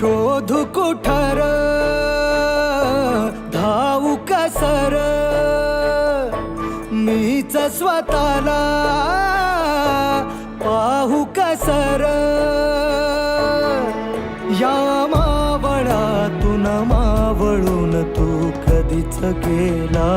शोधू कुठर? धावू कसर मीच स्वतःला पाहू कसर या मावळातून मावळून तू कधीच गेला